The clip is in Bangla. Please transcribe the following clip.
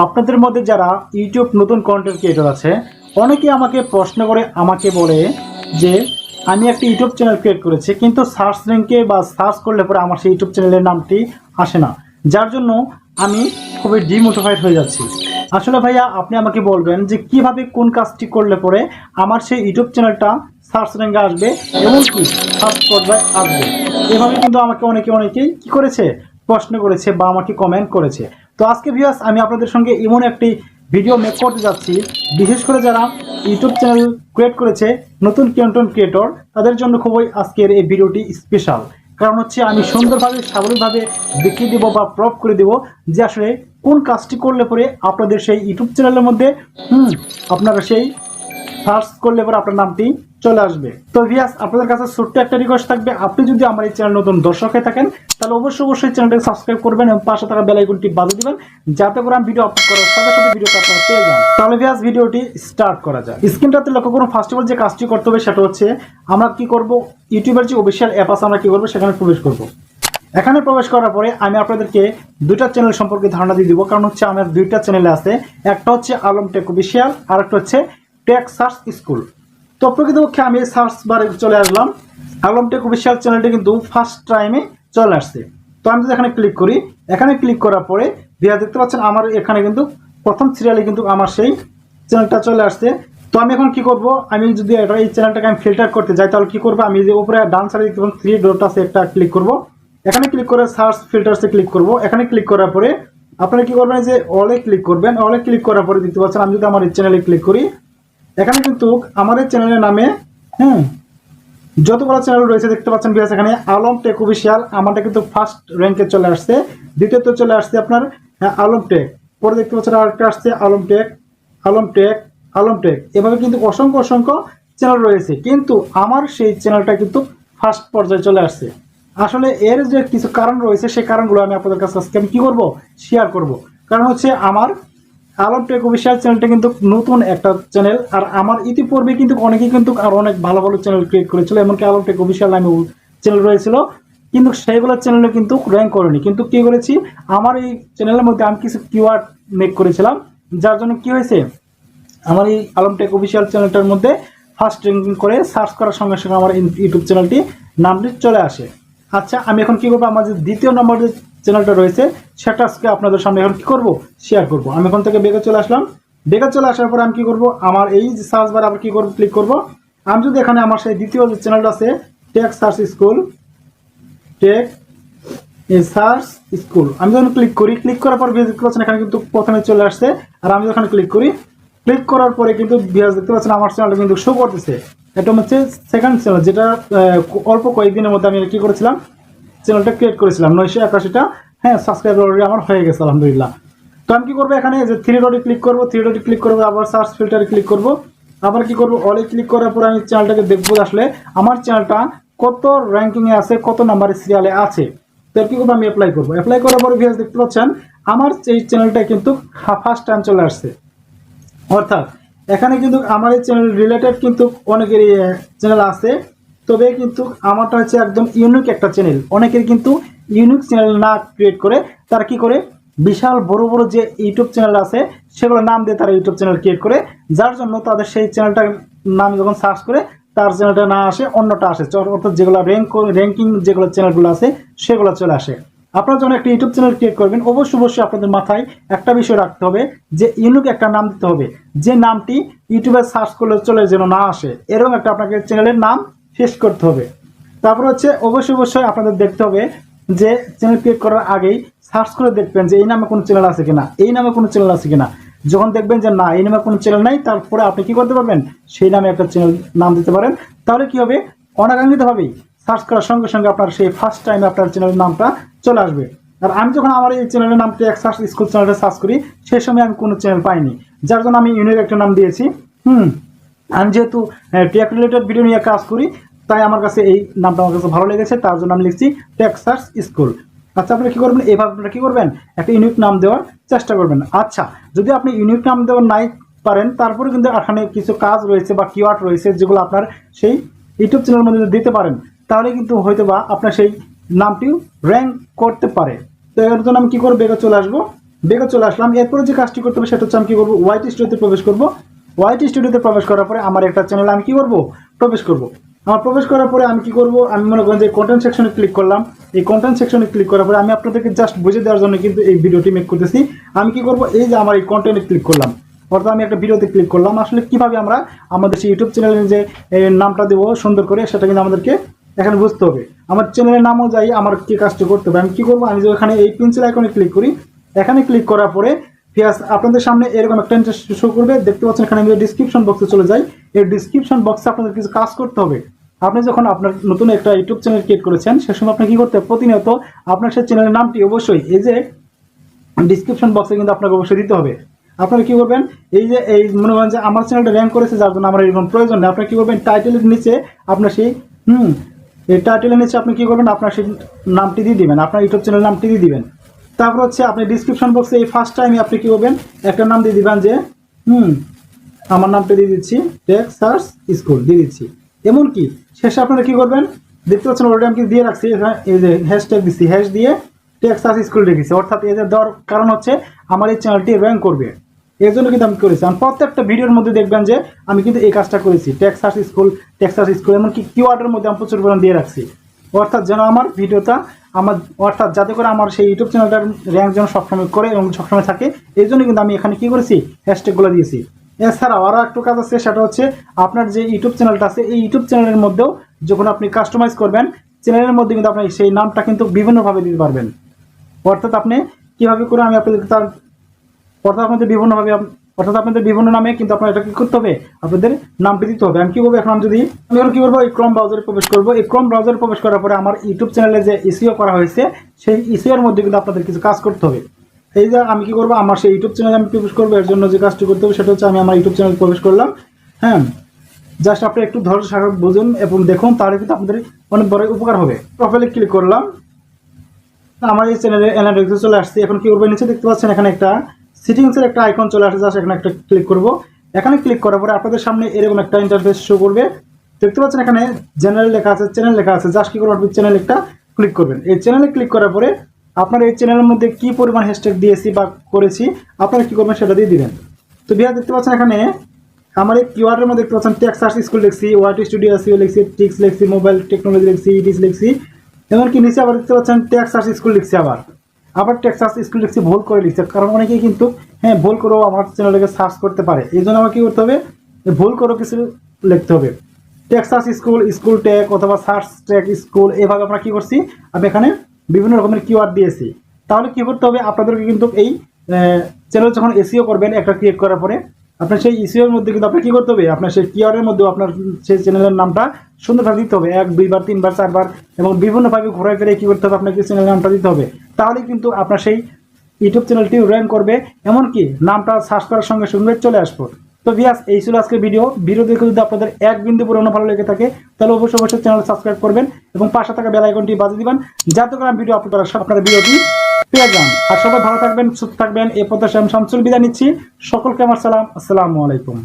আপনাদের মধ্যে যারা ইউটিউব নতুন কন্টেন্ট ক্রিয়েটর আছে, অনেকে আমাকে প্রশ্ন করে, আমাকে বলে যে, আমি একটা ইউটিউব চ্যানেল ক্রিয়েট করেছি, কিন্তু সার্চ র্যাঙ্কে বা সার্চ করলে পরে আমার সেই ইউটিউব চ্যানেলের নামটি আসে না। যার জন্য আমি খুবই ডিমোটিভেট হয়ে যাচ্ছি। আসলে ভাইয়া, আপনি আমাকে বলবেন যে, কীভাবে কোন কাজটি করলে পরে আমার সেই ইউটিউব চ্যানেলটা সার্চ র্যাঙ্কে আসবে এমনকি সার্চ পর্যায়ে আসবে? এভাবে কিন্তু আমাকে অনেকে, অনেকেই কি করেছে? প্রশ্ন করেছে বা আমাকে কমেন্ট করেছে। তো আজকে ভিউয়ার্স আমি আপনাদের সঙ্গে এমন একটি ভিডিও মেক করতে যাচ্ছি। বিশেষ করে যারা ইউটিউব চ্যানেল ক্রিয়েট করেছে, নতুন কন্টেন্ট ক্রিয়েটর তাদের জন্য খুবই আজকের এই ভিডিওটি স্পেশাল কারণ হচ্ছে আমি সুন্দরভাবে স্বাভাবিকভাবে দেখিয়ে দেবো বা প্রভ করে দেবো যে আসলে কোন কাজটি করলে পরে আপনাদের সেই ইউটিউব চ্যানেলের মধ্যে, হুম, আপনারা সেই সার্চ করলে পরে আপনার নামটি চলে আসবে। তো ভিয়াস আপনাদের কাছে ছোট্ট একটা রিকোয়েস্ট থাকবে। আপনি যদি আমার এই চ্যানেল নতুন দর্শক হয়ে থাকেন তাহলে অবশ্যই অবশ্যই চ্যানেলটাকে সাবস্ক্রাইব করবেন এবং পাশে থাকা বেল আইকনটি বাজিয়ে দিবেন, যাতে করে আমি ভিডিও আপলোড করার সাথে সাথে ভিডিওটা আপনারা পেয়ে যান। তাহলে ভিয়াস ভিডিওটি স্টার্ট করা যায় স্ক্রিনটাতে লক্ষ্য করুন ফার্স্ট অফ অল যে কাজটি করতে হবে সেটা হচ্ছে, আমরা কি করব? ইউটিউবের যে অফিসিয়াল অ্যাপ আছে, আমরা কি করব? সেখানে প্রবেশ করব। এখানে প্রবেশ করার পরে আমি আপনাদেরকে দুইটা চ্যানেল সম্পর্কে ধারণা দিয়ে দিব। কারণ হচ্ছে আমার দুইটা চ্যানেলে আছে, একটা হচ্ছে আলম টেক অফিসিয়াল আর একটা হচ্ছে টেক সার্চ স্কুল তো প্রকৃতপক্ষে আমি সার্চ বারে চলে আসলাম। আলম টেক অফিসিয়াল চ্যানেলটি কিন্তু ফার্স্ট টাইমে চলে আসছে। তো আমি যদি এখানে ক্লিক করি, এখানে ক্লিক করার পরে ভিয়া দেখতে পাচ্ছেন আমার এখানে কিন্তু প্রথম সিরিয়ালে কিন্তু আমার সেই চ্যানেলটা চলে আসছে। তো আমি এখন কি করব? আমি যদি এই চ্যানেলটাকে আমি ফিল্টার করতে যাই, তাহলে কি করব? আমি যে উপরে ডান সাইডে দেখতে পাচ্ছেন থ্রি ডট আছে, একটা ক্লিক করব। এখানে ক্লিক করে সার্চ ফিল্টার্সে ক্লিক করব। এখানে ক্লিক করার পরে আপনারা কি করবেন? যে অলে ক্লিক করবেন। অলে ক্লিক করার পরে দেখতে পাচ্ছেন আমি যদি আমার এই চ্যানেলে ক্লিক করি, এখানে কিন্তু আমার এই চ্যানেলের নামে হ্যাঁ যতগুলো চ্যানেল রয়েছে দেখতে পাচ্ছেন বিয়াস এখানে আলম টেক অফিসিয়াল আমারটা কিন্তু ফার্স্ট র্যাঙ্কে চলে আসছে। দ্বিতীয়ত চলে আসছে আপনার হ্যাঁ, আলম টেক পরে দেখতে পাচ্ছেন আরেকটা আসছে Alam tech Alam tech Alam tech এভাবে কিন্তু অসংখ্য অসংখ্য চ্যানেল রয়েছে। কিন্তু আমার সেই চ্যানেলটা কিন্তু ফার্স্ট পর্যায়ে চলে আসছে। আসলে এর যে কিছু কারণ রয়েছে সেই কারণগুলো আমি আপনাদের কাছে আজকে আমি কি করব? শেয়ার করব। কারণ হচ্ছে আমার আলম টেক অফিসিয়াল চ্যানেলটা কিন্তু নতুন একটা চ্যানেল আর আমার ইতিপূর্বে কিন্তু অনেকেই কিন্তু আর অনেক ভালো ভালো চ্যানেল ক্রিয়েট করেছিল, এমনকি আলম টেক অফিসিয়াল নামে চ্যানেল রয়েছিল, কিন্তু সেইগুলো চ্যানেলে কিন্তু র্যাঙ্ক করেনি। কিন্তু কি করেছি? আমার এই চ্যানেলের মধ্যে আমি কিছু কিওয়ার্ড মেক করেছিলাম, যার জন্য কি হয়েছে? আমার এই আলম টেক অফিসিয়াল চ্যানেলটার মধ্যে ফার্স্ট র্যাঙ্কিং করে সার্চ করার সঙ্গে সঙ্গে আমার ইউটিউব চ্যানেলটি নামটি চলে আসে। আচ্ছা আমি এখন কি করব? আমার যে দ্বিতীয় নম্বর যে চ্যানেলটা রয়েছে সেটা আজকে আপনাদের সামনে এখন কি করব? শেয়ার করব। আমি এখন থেকে বেগে চলে আসলাম। বেগে চলে আসার পরে আমি কি করব? আমার এই যে সার্চ বারে আবার কি করব? ক্লিক করব। আমি যদি এখানে আমার সেই দ্বিতীয় যে চ্যানেলটা আছে tech search school tech search school আমি যখন ক্লিক করি ক্লিক করার পর ভিউজ দেখতে পাচ্ছেন এখানে কিন্তু প্রথমে চলে আসছে। আর আমি যখন ক্লিক করি ক্লিক করার পরে কিন্তু ভিউজ দেখতে পাচ্ছেন আমার চ্যানেলটা কিন্তু শো করতেছে। এটা হচ্ছে সেকেন্ড চ্যানেল যেটা অল্প কয়েকদিনের মধ্যে আমি কি করেছিলাম? চ্যানেলটা ক্রিয়েট করেছিলাম। নয়শো একাশিটা হ্যাঁ সাবস্ক্রাইব অলরেডি আমার হয়ে গেছে, আলহামদুলিল্লাহ। তো আমি কি করব এখানে? যে থ্রি ডটে ক্লিক করব থ্রি ডটে ক্লিক করব, আবার সার্চ ফিল্টারে ক্লিক করব। আবার কি করব? অলে ক্লিক করার পর আমি চ্যানেলটাকে দেখব আসলে আমার চ্যানেলটা কত র্যাঙ্কিংয়ে আছে, কত নাম্বারের সিরিয়ালে আছে। তো কি করব? আমি অ্যাপ্লাই করব। অ্যাপ্লাই করার পরে ভিএস দেখতে পাচ্ছেন, আমার এই চ্যানেলটা কিন্তু ফার্স্ট টাইম চলে আসছে। অর্থাৎ, এখানে কিন্তু আমার এই চ্যানেল রিলেটেড কিন্তু অনেকেরই চ্যানেল আছে। তবে কিন্তু আমারটা হচ্ছে একদম ইউনিক একটা চ্যানেল অনেকের কিন্তু ইউনিক চ্যানেল না ক্রিয়েট করে তারা কি করে? বিশাল বড় বড় যে ইউটিউব চ্যানেল আছে, সেগুলো নাম দিয়ে তারা ইউটিউব চ্যানেল ক্রিয়েট করে। যার জন্য তাদের সেই চ্যানেলটার নাম যখন সার্চ করে, তার চ্যানেলটা না আসে, অন্যটা আসে। অর্থাৎ যেগুলো র্যাঙ্ক র্যাঙ্কিং যেগুলো চ্যানেলগুলো আছে, সেগুলো চলে আসে। আপনারা যখন একটা ইউটিউব চ্যানেল ক্রিয়েট করবেন, অবশ্যই অবশ্যই আপনাদের মাথায় একটা বিষয় রাখতে হবে যে ইউনিক একটা নাম দিতে হবে। যে নামটি ইউটিউবে সার্চ করলে চলে যেন না আসে, এরকম একটা আপনাকে চ্যানেলের নাম শেষ করতে হবে। তারপর হচ্ছে অবশ্যই অবশ্যই আপনাদের দেখতে হবে যে চ্যানেল ক্রিয়েট করার আগেই সার্চ করে দেখবেন যে এই নামে কোনো চ্যানেল আছে কিনা, এই নামে কোনো চ্যানেল আছে কিনা। যখন দেখবেন যে না, এই নামে কোনো চ্যানেল নাই, তারপরে আপনি কি করতে পারবেন? সেই নামে একটা চ্যানেল নাম দিতে পারেন। তাহলে কি হবে? অনাকাঙ্ক্ষিতভাবেই সার্চ করার সঙ্গে সঙ্গে আপনার সেই ফার্স্ট টাইমে আপনার চ্যানেলের নামটা চলে আসবে। আর আমি যখন আমার এই চ্যানেলের নামটি এক সার্চ স্কুল চ্যানেলটা সার্চ করি সেই সময় আমি কোনো চ্যানেল পাইনি। যার জন্য আমি ইউনিক একটা নাম দিয়েছি। হুম, আমি যেহেতু টেক রিলেটেড ভিডিও নিয়ে কাজ করি তাই আমার কাছে এই নামটা আমার কাছে ভালো লেগেছে, তার জন্য আমি লিখছি টেক সার্চ স্কুল আচ্ছা আপনি কি করবেন? এভাবে আপনারা কি করবেন? একটা ইউনিক নাম দেওয়ার চেষ্টা করবেন। আচ্ছা যদি আপনি ইউনিক নাম দেওয়ার নাই পারেন, তারপরে কিন্তু এখানে কিছু কাজ রয়েছে বা কিওয়ার্ড রয়েছে যেগুলো আপনার সেই ইউটিউব চ্যানেলের মধ্যে দিতে পারেন, তাহলে কিন্তু হয়তো বা আপনার সেই নামটিও র্যাঙ্ক করতে পারে। তো এর জন্য আমি কী করব? বেগে চলে আসব। বেগে চলে আসলাম। এরপরে যে কাজটি করতে হবে সেটা হচ্ছে আমি কি করব? ওয়াইটি স্টুডিওতে প্রবেশ করব। ওয়াইটি স্টুডিওতে প্রবেশ করার পরে আমার একটা চ্যানেলে আমি কি করব? প্রবেশ করব। আমার প্রবেশ করার পরে আমি কি করব? আমি মনে করেন যে কন্টেন্ট সেকশনে ক্লিক করলাম। এই কন্টেন্ট সেকশনে ক্লিক করার পরে আমি আপনাদেরকে জাস্ট বুঝে দেওয়ার জন্য কিন্তু এই ভিডিওটি মেক করতেছি। আমি কি করব? এই যে আমার এই কন্টেন্টে ক্লিক করলাম। অর্থাৎ আমি একটা ভিডিওতে ক্লিক করলাম। আসলে কীভাবে আমরা আমাদের সেই ইউটিউব চ্যানেলের যে নামটা দেবো সুন্দর করে, সেটা কিন্তু আমাদেরকে এখানে বুঝতে হবে। আমার চ্যানেলের নামও যাই, আমার কি কাজটা করতে হবে। আমি কি করব? আমি যে এখানে এই পেন্সিল আইকনে ক্লিক করি। এখানে ক্লিক করার পরে ফিয়াস আপনাদের সামনে এরকম একটা ইন্টারেস্ট শো করবে। দেখতে পাচ্ছেন এখানে আমি ডিসক্রিপশন বক্সে চলে যাই। এই ডিসক্রিপশন বক্সে আপনাদের কিছু কাজ করতে হবে। আপনি যখন আপনার নতুন একটা ইউটিউব চ্যানেল ক্রিয়েট করেছেন, সে সময় আপনি কি করতে? প্রতিনিয়ত আপনার সেই চ্যানেলের নামটি অবশ্যই এই যে ডিসক্রিপশন বক্সে কিন্তু আপনাকে অবশ্যই দিতে হবে। আপনারা কি করবেন? এই যে, এই মনে করেন যে আমার চ্যানেলটা র্যাঙ্ক করেছে, যার জন্য আমার এরকম প্রয়োজন নেই। আপনারা কি করবেন? টাইটেলের নিচে আপনার সেই, হুম, এই টাইটেলের নিচে আপনি কি করবেন? আপনার সেই নামটি দিয়ে দিবেন। আপনার ইউটিউব চ্যানেলের নামটি দিয়ে দিবেন। তারপর হচ্ছে আপনি ডিসক্রিপশন বক্সে এই ফার্স্ট টাইমে আপনি কি করবেন? একটা নাম দিয়ে দিবেন যে, হুম, আমার নামটা দিয়ে দিচ্ছি, টেক সার্চ স্কুল, দিয়ে দিচ্ছি। এমনকি শেষে আপনারা কি করবেন? দেখতে পাচ্ছেন অলরেডি আমি দিয়ে রাখছি? এই যে হ্যাশট্যাগ দিচ্ছি হ্যাশ দিয়ে টেক সার্চ স্কুল রেখেছি অর্থাৎ এদের দেওয়ার কারণ হচ্ছে আমার এই চ্যানেলটি র্যাঙ্ক করবে। এর জন্য কিন্তু আমি করেছি। আমি প্রত্যেকটা ভিডিওর মধ্যে দেখবেন যে আমি কিন্তু এই কাজটা করেছি। Tech search school, tech search school, এমনকি কিওয়ার্ডের মধ্যে আমি প্রচুর পরিমাণ দিয়ে রাখছি। অর্থাৎ যেন আমার ভিডিওটা আমার, অর্থাৎ যাতে করে আমার সেই ইউটিউব চ্যানেলটার র্যাঙ্ক যেন সবসময় করে এবং সবসময় থাকে, এই জন্য কিন্তু আমি এখানে কি করেছি? হ্যাশট্যাগুলো দিয়েছি। এছাড়াও আরও একটু কাজ আছে, সেটা হচ্ছে আপনার যে ইউটিউব চ্যানেলটা আছে, এই ইউটিউব চ্যানেলের মধ্যেও যখন আপনি কাস্টমাইজ করবেন, চ্যানেলের মধ্যে কিন্তু আপনি সেই নামটা কিন্তু বিভিন্নভাবে দিতে পারবেন। অর্থাৎ আপনি কীভাবে করে আমি আপনাদের তার, অর্থাৎ আপনাদের বিভিন্নভাবে অর্থাৎ আপনাদের বিভিন্ন নামে কিন্তু আপনার এটা কি করতে হবে। আপনাদের নামটি দিতে হবে। আমি কি করব এখন যদি আমি এখন কি করব এই ক্রম ব্রাউজারে প্রবেশ করব। এই ক্রম ব্রাউজারে প্রবেশ করার পরে আমার ইউটিউব চ্যানেলে যে ইসিও করা হয়েছে, সেই ইসিওর মধ্যে কিন্তু আপনাদের কিছু কাজ করতে হবে। এই যে আমি কি করব? আমার সেই ইউটিউব চ্যানেলে আমি প্রবেশ করব। এর জন্য যে কাজটি করতে হবে, সেটা হচ্ছে আমি আমার ইউটিউব চ্যানেলে প্রবেশ করলাম। হ্যাঁ? জাস্ট আপনি একটু ধৈর্য সাগর বুঝুন এবং দেখুন, তাহলে কিন্তু আপনাদের অনেক বড় উপকার হবে। প্রোফাইলে ক্লিক করলাম। আমার এই চ্যানেলে অ্যানালিটিক্সে চলে আসছে। এখন কি করবেন নিচে দেখতে পাচ্ছেন এখানে একটা সিটিংসের একটা আইকন চলে আসে জাস্ট এখানে একটা ক্লিক করব। এখানে ক্লিক করার পরে আপনাদের সামনে এরকম একটা ইন্টারফেস শো করবে। দেখতে পাচ্ছেন এখানে জেনারেল লেখা আছে চ্যানেল লেখা আছে জাস্ট কি করবেন আপনি চ্যানেল একটা ক্লিক করবেন। এই চ্যানেলে ক্লিক করার পরে আপনার এই চ্যানেলের মধ্যে কি পরিমাণ হ্যাশট্যাগ দিয়েছি বা করেছি, আপনারা কি করবেন সেটা দিয়ে দিবেন। তো বিহার, দেখতে পাচ্ছেন এখানে আমার এই কিওয়ার্ডের মধ্যে দেখতে পাচ্ছেন টেক্স সার্চ স্কুল লিখছি ওয়াইটি স্টুডিও এসিও লিখছি টিক্স লিখছি মোবাইল টেকনোলজি লিখছি ইডিস লিখছি, এমনকি নিচে আবার দেখতে পাচ্ছেন টেক্স সার্চ স্কুল লিখছি আবার। আবার টেক্সাস স্কুল লিখছে ভুল করে লিখছে, কারণ অনেকেই কিন্তু হ্যাঁ ভুল করেও আমার চ্যানেলটাকে সার্চ করতে পারে। এই জন্য আমার কি করতে হবে? ভুল করেও কিছু লিখতে হবে। টেক্সাস স্কুল স্কুল টেক অথবা সার্চ টেক স্কুল এভাবে আমরা কী করছি? আমি এখানে বিভিন্ন রকমের কিওয়ার্ড দিয়েছি। তাহলে কী করতে হবে? আপনাদেরকে কিন্তু এই চ্যানেল যখন এসিও করবেন, একটা ক্রিয়েট করার পরে আপনার সেই ইসিওর মধ্যে কিন্তু আপনার কি করতে হবে? আপনার সেই কিওয়ার্ডের মধ্যেও আপনার সেই চ্যানেলের নামটা সুন্দরভাবে দিতে হবে। এক দুইবার তিনবার চারবার এবং বিভিন্নভাবে ঘোরায় ফিরে কী করতে হবে? আপনাকে চ্যানেলের নামটা দিতে হবে। তাহলে কিন্তু আপনার সেই ইউটিউব চ্যানেলটি র্যাঙ্ক করবে। এমনকি নামটা সার্চ করার সঙ্গে সঙ্গে চলে আসব। তো ভিয়াস, এই ছিল আজকের ভিডিও ভিডিও দেখে যদি আপনাদের এক বিন্দু পুরনো ভালো লেগে থাকে, তাহলে অবশ্যই অবশ্যই চ্যানেল সাবস্ক্রাইব করবেন এবং পাশে থাকা বেল আইকনটি বাজিয়ে দিবেন। যাতে করে আমি ভিডিও আপলোড করার আপনারা ভিডিওটি পেয়ে যান আর সবাই ভালো থাকবেন, সুস্থ থাকবেন। এ পথে আমি শামসুল বিদায় নিচ্ছি। সকলকে আমার সালাম। আসসালামু আলাইকুম।